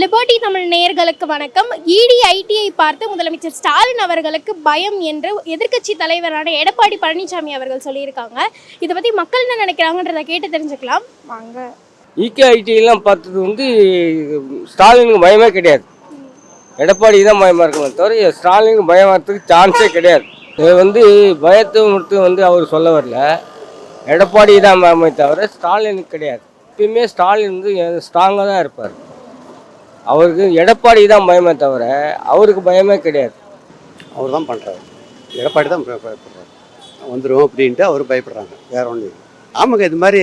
Liberty Tamil நேயர்களுக்கு வணக்கம். இடி ஐடியை பார்த்து முதலமைச்சர் ஸ்டாலின் அவர்களுக்கு பயம் என்று எதிர்க்கட்சி தலைவரான எடப்பாடி பழனிசாமி அவர்கள் சொல்லியிருக்காங்க. இதை பற்றி மக்கள் என்ன நினைக்கிறாங்கன்றதை கேட்டு தெரிஞ்சுக்கலாம். வாங்க. இகே ஐடியெல்லாம் பார்த்தது வந்து ஸ்டாலினுக்கு பயமே கிடையாது. எடப்பாடி தான் பயமாக இருக்கணும் தவிர ஸ்டாலினுக்கு பயமாகிறதுக்கு சான்ஸே கிடையாது. இது வந்து பயத்தை மட்டும் வந்து அவர் சொல்ல வரல. எடப்பாடி தான் பயமே தவிர ஸ்டாலினுக்கு கிடையாது. எப்பயுமே ஸ்டாலின் வந்து ஸ்ட்ராங்காக தான் இருப்பார். அவருக்கு எடப்பாடி தான் பயமே தவிர அவருக்கு பயமே கிடையாது. அவர் தான் பண்ணுறாரு எடப்பாடி தான் பய- பயப்படுறாரு. வந்துடும் அப்படின்ட்டு அவர் பயப்படுறாங்க. வேற ஒன்றும் இல்லை. ஆமாங்க இது மாதிரி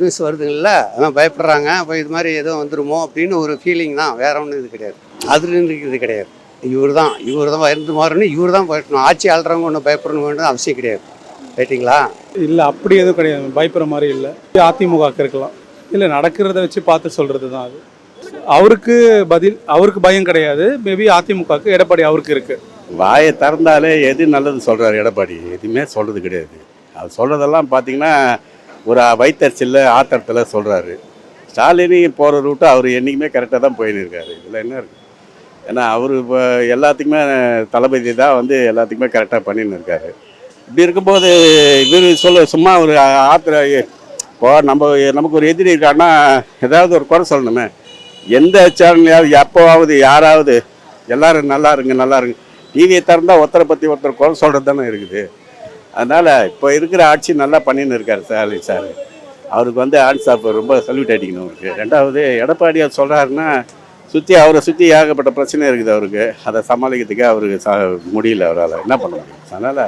நியூஸ் வருதுங்கள்ல அதான் பயப்படுறாங்க. அப்போ இது மாதிரி எதுவும் வந்துருமோ அப்படின்னு ஒரு ஃபீலிங் தான். வேற ஒன்றும் இது கிடையாது. அதுல இருக்கிறது கிடையாது. இவர் தான் இவர் தான் இருந்து மாறணும் இவர் தான் பயப்படணும். ஆட்சி ஆள்றவங்க ஒன்றும் பயப்படணும் அவசியம் கிடையாது. ரைட்டுங்களா இல்லை அப்படி எதுவும் கிடையாது. பயப்படுற மாதிரி இல்லை. அதிமுக இருக்கலாம். இல்லை நடக்கிறத வச்சு பார்த்து சொல்கிறது தான் அது. அவருக்கு பதில் அவருக்கு பயம் கிடையாது. மேபி அதிமுகவுக்கு எடப்பாடி அவருக்கு இருக்குது வாயை திறந்தாலே எது நல்லது சொல்கிறாரு எடப்பாடி. எதுவுமே சொல்கிறது கிடையாது. அவர் சொல்கிறதெல்லாம் பார்த்தீங்கன்னா ஒரு வயிற்றுச்சலில் ஆத்திரத்தில் சொல்கிறாரு ஸ்டாலினி போகிற ரூட்டு அவர் என்றைக்குமே கரெக்டாக தான் போயின்னு இருக்காரு இதில் என்ன இருக்குது ஏன்னா அவர் இப்போ எல்லாத்துக்குமே தளபதி தான் வந்து எல்லாத்துக்குமே கரெக்டாக பண்ணின்னு இருக்காரு இப்படி இருக்கும்போது இவர் சொல்ல சும்மா ஒரு ஆத்திர இப்போ நம்ம நமக்கு ஒரு எதிரி இருக்காருன்னா ஏதாவது ஒரு குறை சொல்லணுமே. எந்த சேனல்லையாவது எப்போவாவது யாராவது எல்லாரும் நல்லா இருங்க நல்லா இருங்க. டிவியை திறந்தால் ஒருத்தரை பற்றி ஒருத்தர் குறை சொல்கிறது தானே இருக்குது. அதனால் இப்போ இருக்கிற ஆட்சி நல்லா பண்ணின்னு இருக்கார் ஸ்டாலின் சார். அவருக்கு வந்து ஆன்ஸ் ஆஃப் ரொம்ப சல்யூட் அடிக்கணும் அவருக்கு. ரெண்டாவது எடப்பாடியார் சொல்கிறாருன்னா சுற்றி அவரை சுற்றி ஏகப்பட்ட பிரச்சனை இருக்குது அவருக்கு. அதை சமாளிக்கிறதுக்கே அவருக்கு ச முடியல அவரால். என்ன பண்ண முடியும்? அதனால்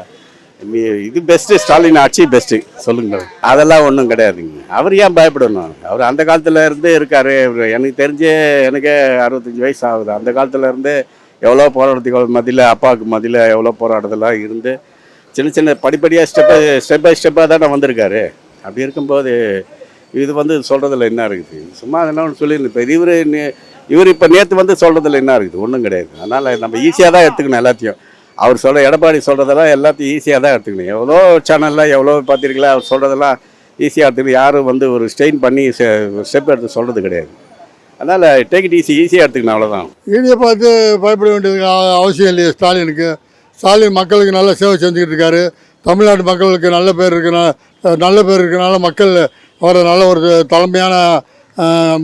இது பெஸ்ட்டு ஸ்டாலின் ஆட்சி பெஸ்ட்டு சொல்லுங்க. அதெல்லாம் ஒன்றும் கிடையாதுங்க. அவர் ஏன் பயப்படணும்? அவர் அந்த காலத்தில் இருந்தே இருக்கார். இவரு எனக்கு தெரிஞ்சு எனக்கே அறுபத்தஞ்சி வயசு ஆகுது. அந்த காலத்தில் இருந்து எவ்வளோ போராட்டத்துக்கு மதியில் அப்பாவுக்கு மதியில் எவ்வளோ போராட்டத்தெல்லாம் இருந்து சின்ன சின்ன படிப்படியாக ஸ்டெப் ஸ்டெப் பை ஸ்டெப்பாக தானே வந்திருக்காரு. அப்படி இருக்கும்போது இது வந்து சொல்கிறதுல என்ன இருக்குது? சும்மா என்ன ஒன்று இப்போ இவர் இவர் இப்போ நேற்று வந்து சொல்கிறதுல என்ன இருக்குது? ஒன்றும் கிடையாது. அதனால் நம்ம ஈஸியாக தான் எடுத்துக்கணும் எல்லாத்தையும். அவர் சொல்கிற எடப்பாடி சொல்கிறதெல்லாம் எல்லாத்தையும் ஈஸியாக தான் எடுத்துக்கணும். எவ்வளோ சேனலில் எவ்வளோ பார்த்துருக்கீங்களா அவர் சொல்கிறதெல்லாம் ஈஸியாக எடுத்துக்கணும். யாரும் வந்து ஒரு ஸ்டெயின் பண்ணி ஸ்டெப் எடுத்து சொல்கிறது கிடையாது. அதனால் டேக் இட் ஈஸி ஈஸியாக எடுத்துக்கணும் அவ்வளோதான் இடியை பார்த்து பயப்பட வேண்டியது அவசியம் இல்லையே ஸ்டாலினுக்கு. ஸ்டாலின் மக்களுக்கு நல்ல சேவை செஞ்சுக்கிட்டு இருக்காரு. தமிழ்நாட்டு மக்களுக்கு நல்ல பேர் இருக்கிறனால நல்ல பேர் இருக்கனால மக்கள் அவரை நல்ல ஒரு தலைமையான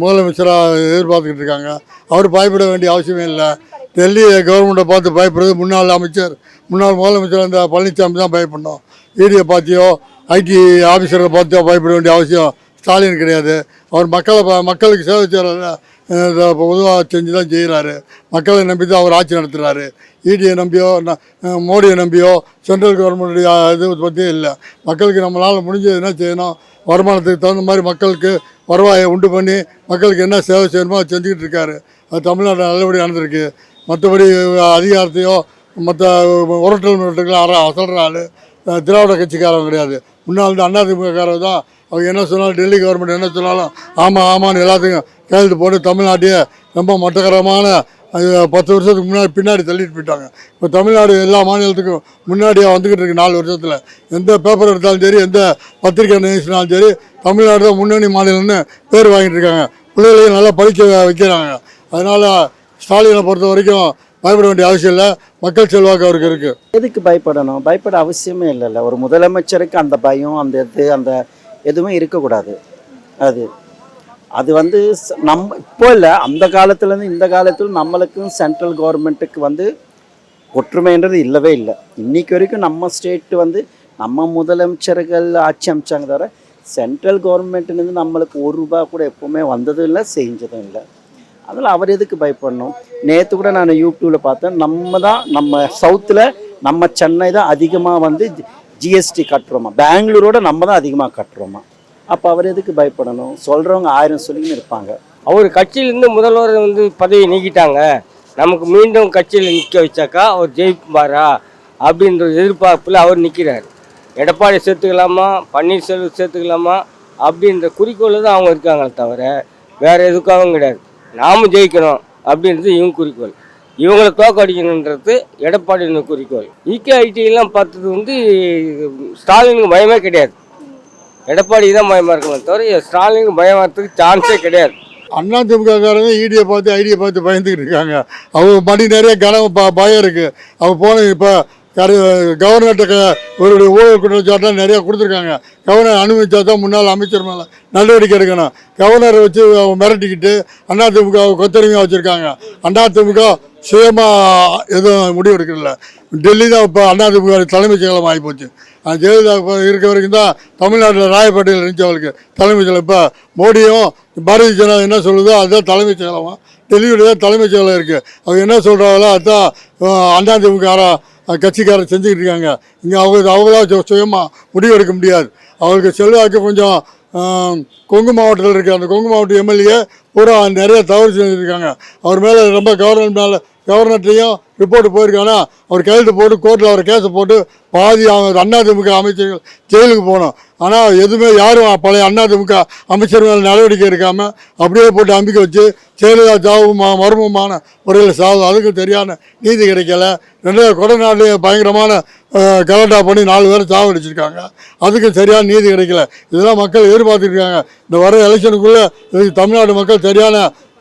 முதலமைச்சராக எதிர்பார்த்துக்கிட்டு இருக்காங்க. அவர் பயப்பட வேண்டிய அவசியமே இல்லை. டெல்லி கவர்மெண்ட்டை பார்த்து பயப்படுறது முன்னாள் அமைச்சர் முன்னாள் முதலமைச்சர் அந்த பழனிசாமி தான் பயப்படணும். ஈடியை பார்த்தியோ ஐடி ஆஃபீஸரை பார்த்தியோ பயப்பட வேண்டிய அவசியம் ஸ்டாலின் கிடையாது. அவர் மக்களை ப- மக்களுக்கு சேவை செய்கிற உதவாக செஞ்சு தான் செய்கிறாரு மக்களை நம்பி தான் அவர் ஆட்சி நடத்துகிறாரு ஈடியை நம்பியோ மோடியை நம்பியோ சென்ட்ரல் கவர்மெண்ட்டுடைய இது பற்றியும் இல்லை. மக்களுக்கு நம்மளால் முடிஞ்சது என்ன செய்யணும்? வருமானத்துக்கு தகுந்த மாதிரி மக்களுக்கு வருவாயை உண்டு பண்ணி மக்களுக்கு என்ன சேவை செய்யணுமோ அதை செஞ்சுக்கிட்டு இருக்காரு. அது தமிழ்நாட்டில் நல்லபடியாக நடந்திருக்கு. மற்றபடி அதிகாரத்தையோ மற்ற உரட்டல் மிரட்டல்கள் அற அசல்ற ஆள் திராவிட கட்சிக்காரன் கிடையாது. முன்னால் இந்த அதிமுககாரர் தான் அவங்க என்ன சொன்னாலும் டெல்லி கவர்மெண்ட் என்ன சொன்னாலும் ஆமாம் ஆமான்னு எல்லாத்துக்கும் கையெழுத்து போட்டு தமிழ்நாட்டையே ரொம்ப மட்டகரமான பத்து வருஷத்துக்கு முன்னாடி பின்னாடி தள்ளிட்டு போயிட்டாங்க. இப்போ தமிழ்நாடு எல்லா மாநிலத்துக்கும் முன்னாடியாக வந்துக்கிட்டு இருக்கு நாலு வருஷத்தில். எந்த பேப்பர் எடுத்தாலும் சரி எந்த பத்திரிக்கை நியூஸ்னாலும் சரி தமிழ்நாடு தான் முன்னணி மாநிலம்னு பேர் வாங்கிட்டு இருக்காங்க. பிள்ளைகளையும் நல்லா படிக்க வைக்கிறாங்க. அதனால் ஸ்டாலினை பொறுத்த வரைக்கும் பயப்பட வேண்டிய அவசியம் இல்லை. மக்கள் செல்வாக்கு அவருக்கு இருக்கு. எதுக்கு பயப்படணும்? பயப்பட அவசியமே இல்லைல்ல. ஒரு முதலமைச்சருக்கு அந்த பயம் அந்த இது அந்த எதுவுமே இருக்கக்கூடாது. அது அது வந்து நம் நம்ம இப்போ இல்லை. அந்த காலத்துலேருந்து இந்த காலத்தில் நம்மளுக்கும் சென்ட்ரல் கவர்மெண்ட்டுக்கு வந்து ஒற்றுமைன்றது இல்லவே இல்லை. இன்னைக்கு வரைக்கும் நம்ம ஸ்டேட்டு வந்து நம்ம முதலமைச்சர்கள் ஆட்சி அமைச்சாங்க தவிர சென்ட்ரல் கவர்மெண்ட்லேருந்து நம்மளுக்கு ஒரு ரூபா கூட எப்போவுமே வந்ததும் இல்லை செஞ்சதும் இல்லை. அதில் அவர் எதுக்கு பயப்படணும்? நேற்று கூட நான் யூடியூப்பில் பார்த்தேன் நம்ம தான் நம்ம சவுத்தில் நம்ம சென்னை தான் அதிகமாக வந்து ஜிஎஸ்டி கட்டுறோமா? பெங்களூரோட நம்ம தான் அதிகமாக கட்டுறோமா? அப்போ அவர் எதுக்கு பயப்படணும்? சொல்கிறவங்க ஆயிரம் சொல்லின்னு இருப்பாங்க. அவர் கட்சியிலேருந்து முதல்வர் வந்து பதவி நீக்கிட்டாங்க. நமக்கு மீண்டும் கட்சியில் நிற்க வச்சாக்கா அவர் ஜெயிப்பாரா? அப்படின்ற எதிர்பார்ப்பில் அவர் நிற்கிறார் எடப்பாடி சேர்த்துக்கலாமா? பன்னீர்செல்வம் சேர்த்துக்கலாமா? அப்படின்ற குறிக்கோளில் தான் அவங்க இருக்காங்களே தவிர வேறு எதுக்காகவும் கிடையாது. நாம ஜெயிக்கணும் அப்படின்றது இவங்க குறிக்கோள். இவங்களை தோக்கடிக்கணுன்றது எடப்பாடியின் குறிக்கோள். இகே பார்த்தது வந்து ஸ்டாலினுக்கு பயமே கிடையாது. எடப்பாடி தான் பயமாக இருக்கணும் தவிர ஸ்டாலினுக்கு பயமாகிறதுக்கு சான்ஸே கிடையாது. அண்ணா திமுககாரங்க ஈடியை பார்த்து ஐடியை பார்த்து பயந்துக்கிட்டு இருக்காங்க. அவங்க மணி நிறைய கனவு ப பயம் இருக்குது அவங்க போன இப்போ கவர்னர்கிட்ட இவருடைய ஊழல் குற்றச்சாட்டுலாம் நிறையா கொடுத்துருக்காங்க. கவர்னர் அனுமதிச்சா தான் முன்னாள் அமைச்சர் மேலே நடவடிக்கை எடுக்கணும். கவர்னரை வச்சு மிரட்டிக்கிட்டு அதிமுக கொத்தரிமையாக வச்சுருக்காங்க. அதிமுக சுயமாக எதுவும் முடிவு எடுக்கல டெல்லி தான் இப்போ அதிமுக தலைமைச் செயலம் ஆகிப்போச்சு அந்த ஜெயலலிதா இப்போ இருக்க வரைக்கும் தான் தமிழ்நாட்டில் ராயப்பேட்டையில் இருந்துச்சு அவளுக்கு. தலைமைச் செயலம் இப்போ மோடியும் பாரதிய ஜனதா என்ன சொல்லுதோ அதுதான் தலைமைச் செயலமா டெல்லியுடைய தான் தலைமைச் செயலம் இருக்குது அவங்க என்ன சொல்கிறாங்களோ அதுதான் அஹ், அதிமுக கட்சிக்காரர் செஞ்சுக்கிட்டு இருக்காங்க. இங்கே அவங்க அவங்களா சுயமாக முடிவு எடுக்க முடியாது. அவங்களுக்கு செல்வாக்கு கொஞ்சம் கொங்கு மாவட்டத்தில் இருக்குது அந்த கொங்கு மாவட்ட எம்எல்ஏ பூரா நிறைய தவறு செஞ்சுருக்காங்க. அவர் மேலே ரொம்ப கவர்மெண்ட் மேலே கவர்னர்ட்டையும் ரிப்போர்ட் போயிருக்காங்கன்னா அவர் கையெழுத்து போட்டு கோர்ட்டில் அவர் கேஸை போட்டு பாதி அவங்க அதிமுக அமைச்சர்கள் ஜெயிலுக்கு போகணும் ஆனால் எதுவுமே யாரும் பழைய அதிமுக அமைச்சர் மேலே நடவடிக்கை எடுக்காமல் அப்படியே போட்டு அம்பிக்க வச்சு ஜெயலலிதா சாவும் மர்மமான முறையில் சாவு அதுக்கும் சரியான நீதி கிடைக்கல. ரெண்டாவது கொடநாடு பயங்கரமான கலட்டா பண்ணி நாலு பேரை சாவடிச்சிருக்காங்க அதுக்கும் சரியான நீதி கிடைக்கல. இதெல்லாம் மக்கள் எதிர்பார்த்துருக்காங்க இந்த வர எலெக்ஷனுக்குள்ளே இதுக்கு தமிழ்நாடு மக்கள் சரியான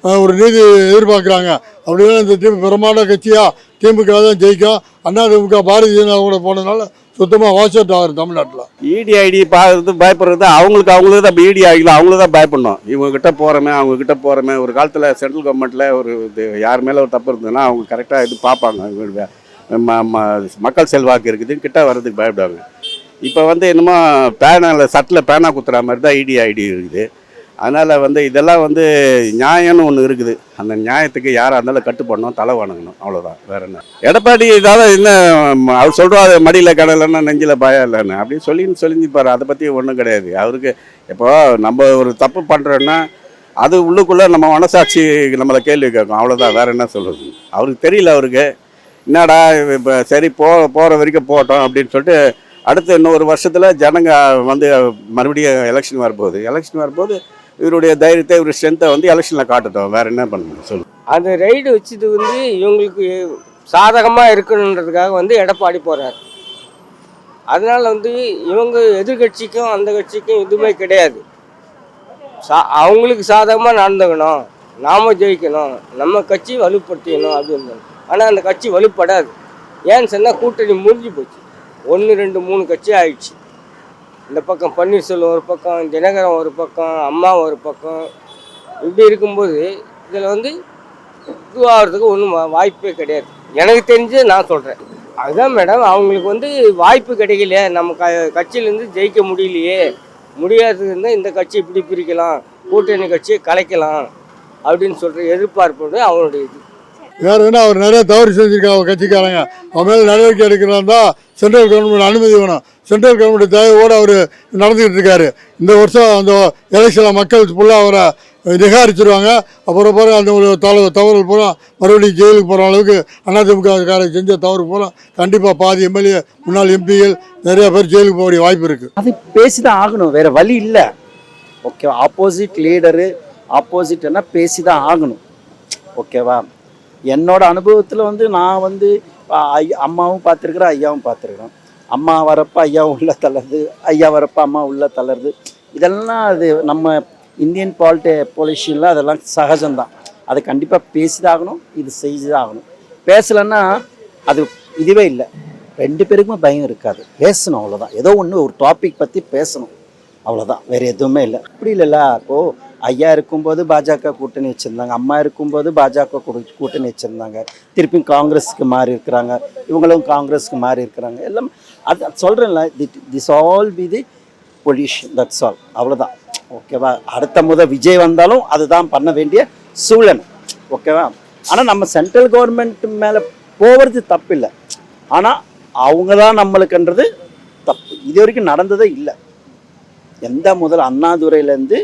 ஒரு நீதி எதிர்பார்க்குறாங்க. அப்படின்னா இந்த டீம் பிரமாண்ட கட்சியாக திமுக தான் ஜெயிக்கும். அதிமுக பாரதிய ஜனதா கூட போனதுனால சுத்தமாக வாஷ் அவுட் ஆகுது தமிழ்நாட்டில். இடி ஐடி பார்க்கறது பயப்படுறது அவங்களுக்கு அவங்களுக்கு தான் இடி ஆகிக்கலாம் அவங்களுக்கு தான் பயப்படணும். இவங்க கிட்ட போகிறோமே அவங்க கிட்ட போகிறோமே ஒரு காலத்தில் சென்ட்ரல் கவர்மெண்ட்டில் ஒரு இது யார் மேலே ஒரு தப்பு இருந்ததுன்னா அவங்க கரெக்டாக இது பார்ப்பாங்க. ம- ம- மக்கள் செல்வாக்கு இருக்குது கிட்ட வர்றதுக்கு பயப்படுவாங்க. இப்போ வந்து என்னமோ பேனாவில் சட்டில் பேனா குத்துற மாதிரி தான் இடி ஐடி இருக்குது. அதனால் வந்து இதெல்லாம் வந்து நியாயம்னு ஒன்று இருக்குது. அந்த நியாயத்துக்கு யாராக இருந்தாலும் கட்டுப்படணும் தலை வணங்கணும். அவ்வளோதான் வேற என்ன? எடப்பாடி இதாவது என்ன அவர் அவர் அது மடியில் கடலைன்னா நெஞ்சில் பயம் இல்லைன்னு. அப்படின்னு சொல்லின்னு சொல்லிப்பார் அதை பற்றி ஒன்றும் கிடையாது. அவருக்கு இப்போ நம்ம ஒரு தப்பு பண்ணுறோன்னா அது உள்ளுக்குள்ளே நம்ம மனசாட்சி நம்மளை கேள்வி கேட்கும். அவ்வளோதான் வேற என்ன சொல்கிறது அவருக்கு தெரியல அவருக்கு. என்னடா இப்போ சரி போ போகிற வரைக்கும் போட்டோம் அப்படின்னு சொல்லிட்டு அடுத்த இன்னொரு வருஷத்தில் ஜனங்க வந்து மறுபடியும் எலெக்ஷன் வரப்போகுது. எலெக்ஷன் வரும்போது இவருடைய தைரியத்தை இவர் ஸ்ட்ரென்த்தை வந்து எலெக்ஷனில் காட்டட்டும். வேற என்ன பண்ண முடியும்? சொல்லு. அந்த ரைடு வச்சது வந்து இவங்களுக்கு சாதகமாக இருக்கணுன்றதுக்காக வந்து எடப்பாடி போகிறார் அதனால் வந்து இவங்க எதிர்கட்சிக்கும் அந்த கட்சிக்கும் எதுவுமே கிடையாது. சா அவங்களுக்கு சாதகமாக நடந்துக்கணும். நாம ஜெயிக்கணும். நம்ம கட்சி வலுப்படுத்திக்கணும் அப்படின்னு ஆனால் அந்த கட்சி வலுப்படாது. ஏன்னு சொன்னால் கூட்டணி முடிஞ்சு போச்சு. ஒன்று ரெண்டு மூணு கட்சி ஆயிடுச்சு. இந்த பக்கம் பன்னீர்செல்வம் ஒரு பக்கம் தினகரன் ஒரு பக்கம் அம்மா ஒரு பக்கம். இப்படி இருக்கும்போது இதில் வந்து இதுவாகிறதுக்கு ஒன்றும் வாய்ப்பே கிடையாது. எனக்கு தெரிஞ்சு நான் சொல்கிறேன் அதுதான் மேடம் அவங்களுக்கு வந்து வாய்ப்பு கிடைக்கல நம்ம க கட்சியிலேருந்து ஜெயிக்க முடியலையே. முடியாதது இருந்தால் இந்த கட்சி இப்படி பிரிக்கலாம் கூட்டணி கட்சியை கலைக்கலாம் அப்படின்னு சொல்கிற எதிர்பார்ப்பு அவங்களுடைய இது. வேற என்ன அவர் நிறைய தவறு செஞ்சிருக்காங்க அவங்க கட்சிக்காரங்க. அவன் மேலே நடவடிக்கை எடுக்கிறாருந்தா சென்ட்ரல் கவர்மெண்ட் அனுமதி வேணும். சென்ட்ரல் கவர்மெண்ட் தேவையோடு அவர் நடந்துக்கிட்டு இருக்காரு. இந்த வருஷம் அந்த எலெக்ஷனில் மக்கள் ஃபுல்லாக அவரை நிகாரிச்சிருவாங்க. அப்புறம் பிறகு அந்த ஒரு தவறு தவறு பூரா மறுபடியும் ஜெயிலுக்கு போகிற அளவுக்கு அதிமுக காரை செஞ்ச தவறு பூரா கண்டிப்பாக பாதி எம்எல்ஏ முன்னாள் எம்பிகள் நிறைய பேர் ஜெயிலுக்கு போகக்கூடிய வாய்ப்பு இருக்குது அது பேசி தான் ஆகணும் வேற வழி இல்லை. ஓகேவா? ஆப்போசிட் லீடரு ஆப்போசிட்னா பேசி தான் ஆகணும். ஓகேவா? என்னோட அனுபவத்தில் வந்து நான் வந்து அம்மாவும் பார்த்துருக்குறேன் ஐயாவும் பார்த்துருக்குறேன் அம்மா வரப்ப ஐயாவும் உள்ள தளருது ஐயா வரப்ப அம்மா உள்ள தளருது இதெல்லாம் அது நம்ம இந்தியன் பாலிட்டி பொலிஷனில் அதெல்லாம் சகஜம்தான். அதை கண்டிப்பாக பேசி தான் ஆகணும் இது செய்தாகணும். தான் ஆகணும் பேசலைன்னா அது இதுவே இல்லை. ரெண்டு பேருக்குமே பயம் இருக்காது. பேசணும் அவ்வளோதான் ஏதோ ஒன்று ஒரு டாபிக் பற்றி பேசணும். அவ்வளோதான் வேறு எதுவுமே இல்லை. அப்படி இல்லைல்ல இப்போது ஐயா இருக்கும்போது பாஜக கூட்டணி வச்சுருந்தாங்க அம்மா இருக்கும்போது பாஜக கூட்டணி வச்சுருந்தாங்க. திருப்பி காங்கிரஸுக்கு மாறி இருக்கிறாங்க இவங்களும் காங்கிரஸுக்கு மாறி இருக்கிறாங்க. எல்லாம் அது சொல்கிறேன்ல this all be the position that's all அவ்வளோதான் ஓகேவா? அடுத்த முத விஜய் வந்தாலும் அதுதான் பண்ண வேண்டிய சூழல். ஓகேவா? ஆனால் நம்ம சென்ட்ரல் கவர்மெண்ட் மேலே போகிறது தப்பு இல்லை ஆனால் அவங்க தான் நம்மளுக்குன்றது தப்பு. இது வரைக்கும் நடந்ததே இல்லை. எந்த முதல் அண்ணாதுரையிலேருந்து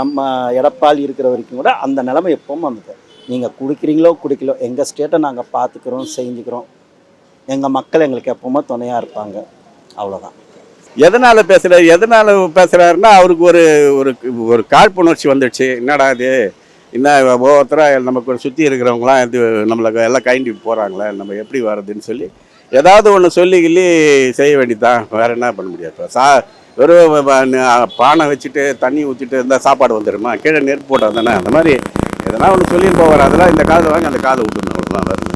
நம்ம எடப்பாடி இருக்கிற வரைக்கும் கூட அந்த நிலைமை எப்பவும் வந்தது. நீங்கள் குடிக்கிறீங்களோ குடிக்கலோ எங்கள் ஸ்டேட்டை நாங்கள் பார்த்துக்கிறோம் செஞ்சுக்கிறோம். எங்கள் மக்கள் எங்களுக்கு எப்பவுமே துணையாக இருப்பாங்க. அவ்வளோதான் எதனால் பேசுகிறார் எதனால் பேசுகிறாருன்னா அவருக்கு ஒரு ஒரு ஒரு காழ்ப்புணர்ச்சி வந்துடுச்சு. என்னடா இது? என்ன ஒவ்வொருத்தராக நமக்கு சுற்றி இருக்கிறவங்களாம் இது நம்மளுக்கு எல்லாம் கைண்டி போகிறாங்களே நம்ம எப்படி வர்றதுன்னு சொல்லி ஏதாவது ஒன்று சொல்லி கிள்ளி செய்ய வேண்டியதான் வேறு என்ன பண்ண முடியாது. இப்போ சா வெறும் பானை வச்சுட்டு தண்ணி ஊற்றிட்டு இருந்தால் சாப்பாடு வந்துடுமா கீழே நெருப்பு போட்டால் தானே? அந்த மாதிரி எதனா ஒன்று சொல்லிட்டு போவார் அதெல்லாம் இந்த காதில் வாங்கி அந்த காதை விட்டுணும் அவ்வளோதான்